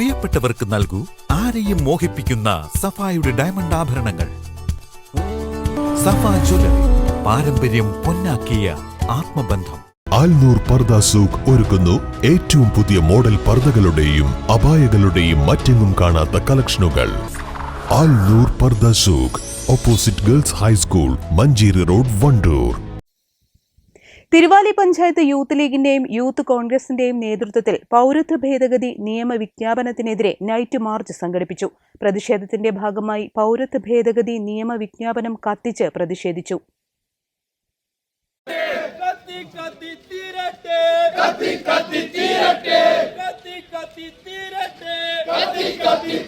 പ്രിയപ്പെട്ടവർക്ക് നൽകൂ ആരെയും മോഹിപ്പിക്കുന്ന സഫായുടെ ഡയമണ്ട് ആഭരണങ്ങൾ. സഫ ജ്വല്ലറി പാരമ്പര്യം പൊന്നാക്കിയ ആത്മബന്ധം. ആൽനൂർ പർദ സൂഖ് ഒരുക്കുന്നു ഏറ്റവും പുതിയ മോഡൽ പർദകളുടെയും അപായകളുടെയും മറ്റെങ്ങും കാണാത്ത കളക്ഷനുകൾ. Alnoor Pardha Souq opposite girls high school Manjeri road Wandoor. Thiruvali panchayat youth ലീഗിന്റെയും youth കോൺഗ്രസിന്റെയും നേതൃത്വത്തിൽ പൗരത്വ ഭേദഗതി നിയമ വിജ്ഞാപനത്തിനെതിരെ നൈറ്റ് മാർച്ച് സംഘടിപ്പിച്ചു. പ്രതിഷേധത്തിന്റെ ഭാഗമായി പൗരത്വ ഭേദഗതി നിയമ വിജ്ഞാപനം കത്തിച്ച് പ്രതിഷേധിച്ചു.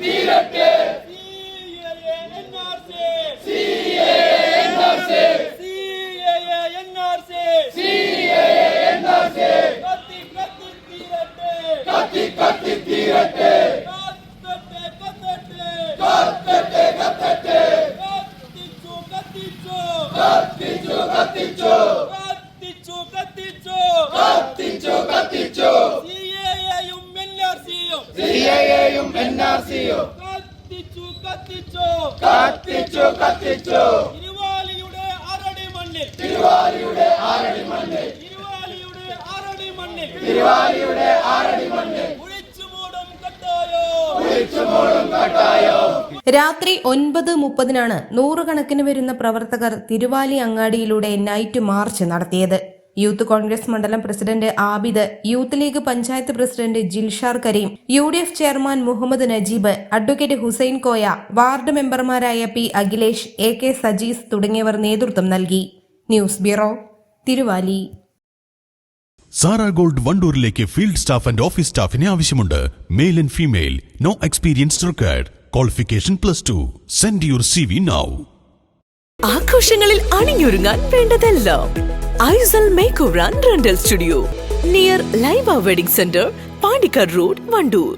തീരട്ടെ. കത്തി കത്തി തീരട്ടെ കത്തി കത്തി തീരട്ടെ കത്തി കത്തി തീരട്ടെ കത്തി കത്തി തീരട്ടെ കത്തട്ടെ കത്തട്ടെ കത്തിച്ചു കത്തിച്ചു. കത്തിച്ചു കത്തിച്ചു കത്തിച്ചു കത്തിച്ചു കത്തിച്ചു കത്തിച്ചു സിഎയെയും എൻആർസിയും സിഎയെയും എൻആർസിയും കത്തിച്ചു കത്തിച്ചു കത്തിച്ചു കത്തിച്ചു തിരുവാലിയുടെ അരടി മണ്ണിൽ തിരുവാലിയുടെ അരടി മണ്ണിൽ തിരുവാലിയുടെ അരടി മണ്ണിൽ തിരുവാലിയുടെ അരടി മണ്ണിൽ കുഴിച്ചു മൂടും കട്ടായോ കുഴിച്ചു മൂടും കട്ടായോ രാത്രി ഒൻപത് മുപ്പതിനാണ് നൂറുകണക്കിന് വരുന്ന പ്രവർത്തകർ തിരുവാലി അങ്ങാടിയിലൂടെ നൈറ്റ് മാർച്ച് നടത്തിയത്. യൂത്ത് കോൺഗ്രസ് മണ്ഡലം president Abid youth League panchayat president Jilshar Kareem U D F chairman Muhammad Najeeb advocate Hussain Koya ward മെമ്പർമാരായ P Akhilesh A K Sajees തുടങ്ങിയവർ നേതൃത്വം നൽകി. News bureau Thiruvali. Sara gold വണ്ടൂരിലേക്ക് field staff and office സ്റ്റാഫിനെ ആവശ്യമുണ്ട്. Male and female. No experience required. Qualification plus two send your C V now ആഘോഷങ്ങളിൽ അണിഞ്ഞൊരുങ്ങാൻ വേണ്ടതെല്ലാം Aisal make over rental studio. Near Laiba wedding center Pandikkar road Wandoor